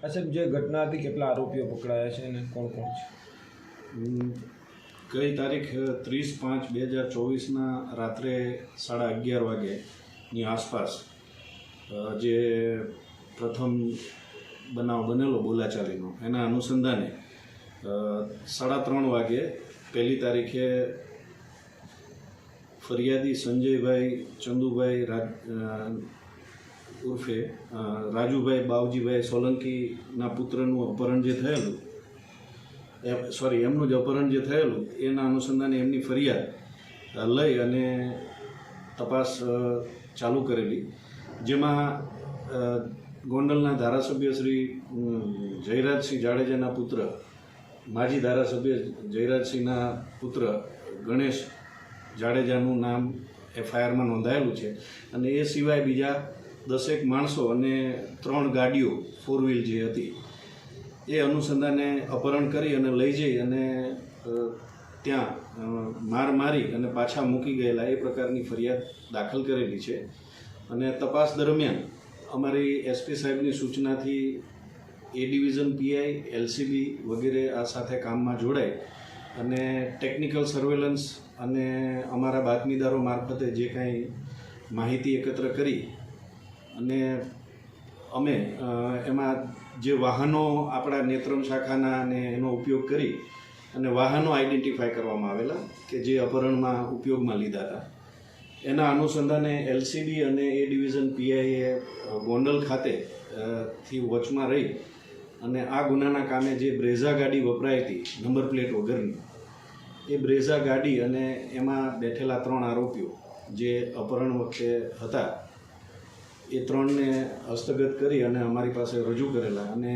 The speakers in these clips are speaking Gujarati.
સાહેબ જે ઘટના હતી, કેટલા આરોપીઓ પકડાયા છે અને કોણ કોણ છે? કઈ તારીખ ત્રીસ પાંચ બે હજાર ચોવીસના રાત્રે સાડા અગિયાર વાગેની આસપાસ જે પ્રથમ બનાવ બનેલો બોલાચાલીનો, એના અનુસંધાને સાડા ત્રણ વાગે પહેલી તારીખે ફરિયાદી સંજયભાઈ ચંદુભાઈ રાજ ઉર્ફે રાજુભાઈ બાવજીભાઈ સોલંકીના પુત્રનું અપહરણ જે થયેલું સોરી એમનું જ અપહરણ જે થયેલું, એના અનુસંધાને એમની ફરિયાદ લઈ અને તપાસ ચાલુ કરેલી. જેમાં ગોંડલના ધારાસભ્ય શ્રી જયરાજસિંહ જાડેજાના પુત્ર, માજી ધારાસભ્ય જયરાજસિંહના પુત્ર ગણેશ જાડેજાનું નામ એફઆઈઆરમાં નોંધાયેલું છે. અને એ સિવાય બીજા દસેક માણસો અને ત્રણ ગાડીઓ ફોર વ્હીલ જે હતી, એ અનુસંધાને અપહરણ કરી અને લઈ જઈ અને ત્યાં માર મારી અને પાછા મૂકી ગયેલા. એ પ્રકારની ફરિયાદ દાખલ કરેલી છે. અને તપાસ દરમિયાન અમારી એસપી સાહેબની સૂચનાથી એ ડિવિઝન પીઆઈ, એલસીબી વગેરે આ સાથે કામમાં જોડાય અને ટેકનિકલ સર્વેલન્સ અને અમારા બાતમીદારો મારફતે જે કાંઈ માહિતી એકત્ર કરી અને અમે એમાં જે વાહનો આપણા નેત્રમ શાખાના અને એનો ઉપયોગ કરી અને વાહનો આઈડેન્ટિફાય કરવામાં આવેલા કે જે અપહરણમાં ઉપયોગમાં લીધા હતા એના અનુસંધાને એલસીબી અને એ ડિવિઝન પીઆઈએ ગોંડલ ખાતે થી વોચમાં રહી અને આ ગુનાના કામે જે બ્રેઝા ગાડી વપરાઈ હતી, નંબર પ્લેટ વગરની, એ બ્રેઝા ગાડી અને એમાં બેઠેલા ત્રણ આરોપીઓ જે અપહરણ વખતે હતા એ ત્રણને હસ્તગત કરી અને અમારી પાસે રજૂ કરેલા અને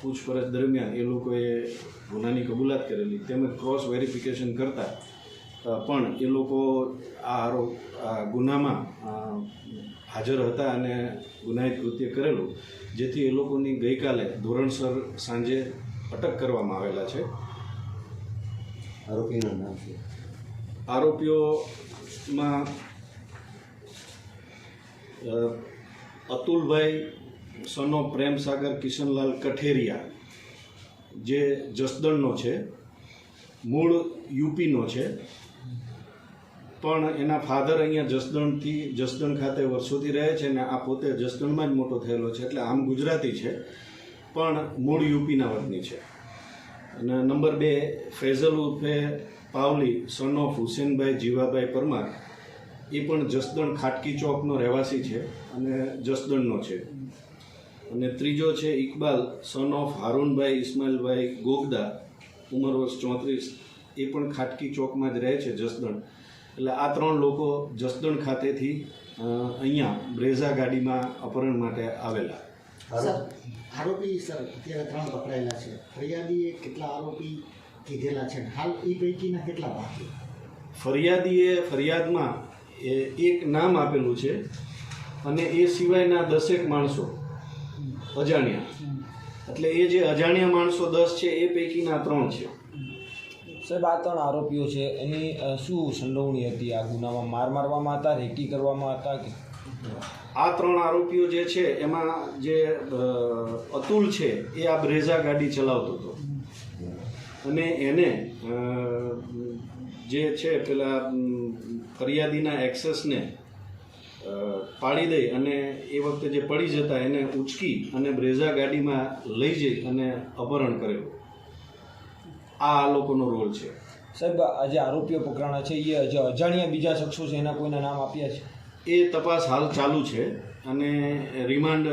પૂછપરછ દરમિયાન એ લોકોએ ગુનાની કબૂલાત કરેલી તેમજ ક્રોસ વેરિફિકેશન કરતાં પણ એ લોકો આ આરોપ આ ગુનામાં હાજર હતા અને ગુનાહિત કૃત્ય કરેલું જેથી એ લોકોની ગઈકાલે ધોરણસર સાંજે અટક કરવામાં આવેલા છે. આરોપીનું નામ છે આરોપીઓમાં અતુલભાઈ સનો પ્રેમસાગર કિશનલાલ કઠેરિયા, જે જસદણનો છે, મૂળ યુપીનો છે. પણ એના ફાધર અહીંયા જસદણથી, જસદણ ખાતે વર્ષોથી રહે છે ને આ પોતે જસદણમાં જ મોટો થયેલો છે, એટલે આમ ગુજરાતી છે, પણ મૂળ યુપીના વતની છે. અને નંબર બે, ફૈઝલ ઉર્ફે પાવલી, સન ઓફ હુસેનભાઈ જીવાભાઈ પરમાર, એ પણ જસદણ ખાટકી ચોકનો રહેવાસી છે. અને જસદણનો છે. અને ત્રીજો છે ઇકબાલ સન ઓફ હારૂનભાઈ ઇસ્માઇલભાઈ ગોગદા ઉંમર વર્ષ ચોત્રીસ એ પણ ખાટકી ચોકમાં જ રહે છે જસદણ. એટલે આ ત્રણ લોકો જસદણ ખાતેથી અહીંયા બ્રેઝા ગાડીમાં અપહરણ માટે આવેલા. આરોપી સર અત્યારે ત્રણ પકડાયેલા છે. ફરિયાદીએ કેટલા આરોપી કીધેલા છે? હાલ એ પૈકીના કેટલા બાકી? ફરિયાદીએ ફરિયાદમાં એ એક નામ આપેલું છે. અને એ સિવાયના દસેક માણસો અજાણ્યા. એટલે એ જે અજાણ્યા માણસો દસ છે એ પૈકીના ત્રણ છે. સાહેબ આ ત્રણ આરોપીઓ છે એની શું સંડોવણી હતી? આ ગુનામાં માર મારવામાં હતા રેકી કરવામાં હતા કે? આ ત્રણ આરોપીઓ જે છે એમાં જે અતુલ છે એ આ બ્રેઝા ગાડી ચલાવતો હતો. અને એને જે છે પેલા ફરિયાદીના એક્સેસને પાડી દઈ અને એ વખતે જે પડી જતા એને ઉચકી અને બ્રેઝા ગાડીમાં લઈ જઈ અને અપહરણ કરેલું આ આ લોકોનો રોલ છે. સાહેબ આ જે આરોપીઓ પકડાણા છે એ અજાણ્યા બીજા શખ્સો છે એના કોઈના નામ આપ્યા છે? એ તપાસ હાલ ચાલુ છે અને રિમાન્ડ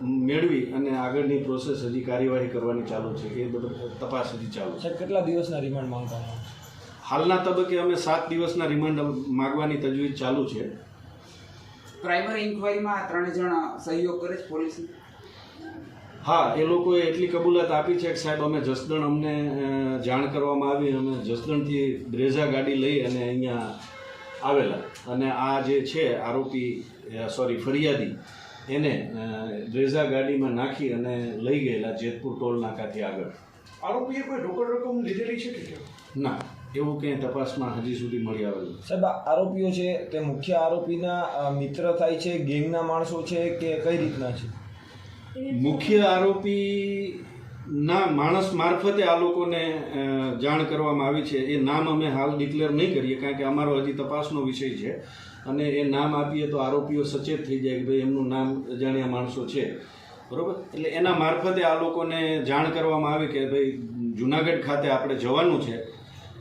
મેળવી અને આગળની પ્રોસેસ હજી કાર્યવાહી કરવાની ચાલુ છે. એ બધું તપાસ હજી ચાલુ છે. કેટલા દિવસના રિમાન્ડ માંગવાના હાલના તબક્કે અમે સાત દિવસના રિમાન્ડ માગવાની તજવીજ ચાલુ છે. પ્રાઇમરી ઇન્કવાયરીમાં ત્રણે જણ સહયોગ કરે છે પોલીસને હા એ લોકોએ એટલી કબૂલાત આપી છે કે સાહેબ અમે જસદણ અમને જાણ કરવામાં આવી અમે જસદણથી બ્રેઝા ગાડી લઈ અને અહીંયા આવેલા. અને આ જે છે આરોપી સોરી ફરિયાદી એને બ્રેઝા ગાડીમાં નાખી અને લઈ ગયેલા જેતપુર ટોલ નાકાથી આગળ. આરોપીએ કોઈ રોકડ રકમ લીધેલી છે કે ના. એવું ક્યાંય તપાસમાં હજી સુધી મળી આવેલું સાહેબ આરોપીઓ છે તે મુખ્ય આરોપીના મિત્ર થાય છે ગેંગના માણસો છે કે કઈ રીતના છે? મુખ્ય આરોપી ના માણસ મારફતે આ લોકોને જાણ કરવામાં આવી છે. એ નામ અમે હાલ ડિક્લેર નહીં કરીએ કારણ કે અમારો હજી તપાસનો વિષય છે. અને એ નામ આપીએ તો આરોપીઓ સચેત થઈ જાય કે ભાઈ એમનું નામ અજાણ્યા માણસો છે. બરોબર? એટલે એના મારફતે આ લોકોને જાણ કરવામાં આવી કે ભાઈ જુનાગઢ ખાતે આપણે જવાનું છે.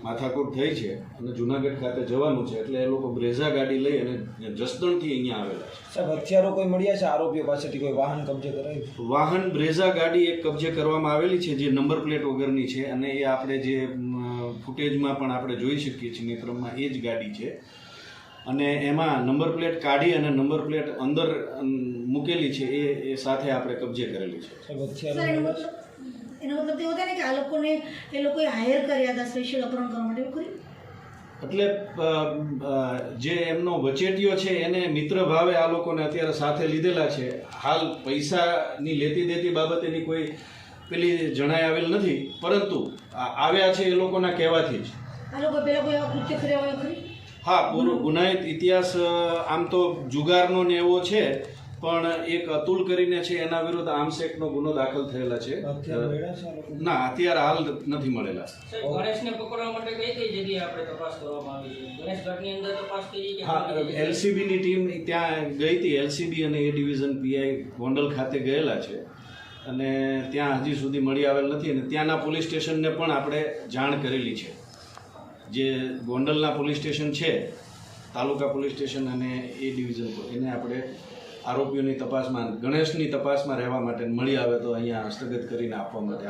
માથાકૂટ થઈ છે અને જુનાગઢ ખાતે જવાનું છે એટલે એ લોકો બ્રેઝા ગાડી લઈ અને જસદણથી અહીંયા આવેલા છે. સાહેબ હથિયારો કોઈ મળ્યા છે? આરોપીઓ પાસેથી કોઈ વાહન કબજે કરાયું? વાહન બ્રેઝા ગાડી એક કબજે કરવામાં આવેલી છે જે નંબર પ્લેટ વગરની છે અને એ આપણે જે ફૂટેજમાં પણ આપણે જોઈ શકીએ છીએ મિત્રમાં એ જ ગાડી છે. અને એમાં નંબર પ્લેટ કાઢી અને નંબર પ્લેટ અંદર મૂકેલી છે એ એ સાથે આપણે કબજે કરેલી છે. હથિયારો એનો મતલબ એવો થાય ને કે આ લોકોને એ લોકોએ હાયર કર્યા હતા સ્પેશિયલ અપહરણ કરવા માટે એવું એટલે જે એમનો વચેટિયો છે એને મિત્ર ભાવે આ લોકોને અત્યારે સાથે લીધેલા છે. હાલ પૈસાની લેતી દેતી બાબતેની કોઈ પેલી જણાઈ આવેલ નથી પરંતુ આવ્યા છે એ લોકોના કહેવાથી જ. આ લોકો પેલા કોઈ આવા કૃત્ય કર્યા હોય ખરી? હા પૂરો ગુનાહિત ઇતિહાસ આમ તો જુગારનો ને એવો છે પણ એક અતુલ કરીને છે એના વિરુદ્ધ આમસેકનો ગુનો દાખલ થયેલા છે. ના અત્યારે હાલ નથી મળેલા. ગણેશને પકડવા માટે કઈ કઈ જગ્યાએ આપણે તપાસ કરવામાં આવી છે? ગણેશ ઘાટની અંદર તપાસ કરી હા એલસીબીની ટીમ ત્યાં ગઈ હતી એલસીબી અને એ ડિવિઝન પીઆઈ ગોંડલ ખાતે ગયેલા છે. અને ત્યાં હજી સુધી મળી આવેલ નથી અને ત્યાંના પોલીસ સ્ટેશનને પણ આપણે જાણ કરેલી છે. જે ગોંડલના પોલીસ સ્ટેશન છે તાલુકા પોલીસ સ્ટેશન અને એ ડિવિઝન એને આપણે આરોપીઓની તપાસમાં ગણેશની તપાસમાં રહેવા માટે મળી આવે તો અહીંયા હસ્તગત કરીને આપવા માટે